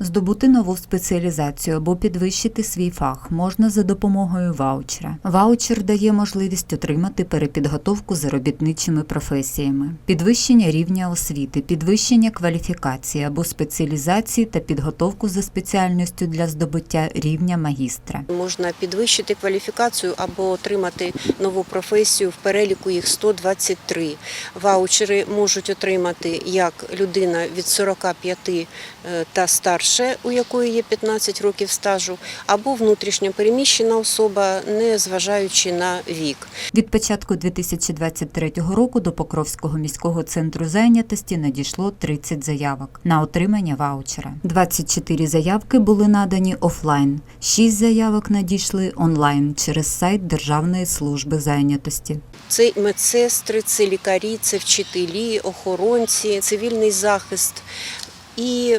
Здобути нову спеціалізацію або підвищити свій фах можна за допомогою ваучера. Ваучер дає можливість отримати перепідготовку за робітничими професіями, підвищення рівня освіти, підвищення кваліфікації або спеціалізації та підготовку за спеціальністю для здобуття рівня магістра. Можна підвищити кваліфікацію або отримати нову професію. В переліку їх 123. Ваучери можуть отримати як людина від 45 е, та старше, у якої є 15 років стажу, або внутрішньо переміщена особа, не зважаючи на вік. Від початку 2023 року до Покровського міського центру зайнятості надійшло 30 заявок на отримання ваучера. 24 заявки були надані офлайн, 6 заявок надійшли онлайн через сайт Державної служби зайнятості. Це медсестри, це лікарі, це вчителі, охоронці, цивільний захист. І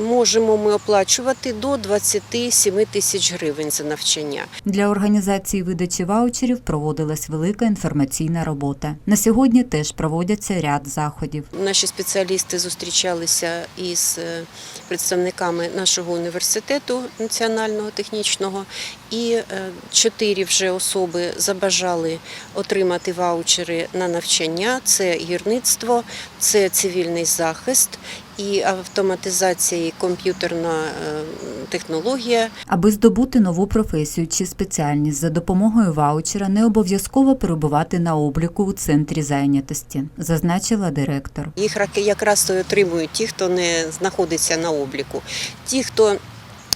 можемо ми оплачувати до 27 тисяч гривень за навчання. Для організації видачі ваучерів проводилась велика інформаційна робота. На сьогодні теж проводяться ряд заходів. Наші спеціалісти зустрічалися із е, представниками нашого університету національного технічного, і е, чотири вже особи забажали отримати ваучери на навчання: це гірництво, це цивільний захист і автоматизація і комп'ютерна е, технологія. Аби здобути нову професію чи спеціальність за допомогою ваучера, не обов'язково перебувати на обліку у центрі зайнятості, зазначила директор. Їх якраз отримують ті, хто не знаходиться на обліку. Ті, хто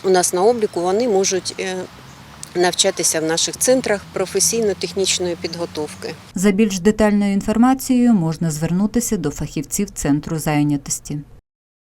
у нас на обліку, вони можуть е, навчатися в наших центрах професійно-технічної підготовки. За більш детальною інформацією можна звернутися до фахівців центру зайнятості.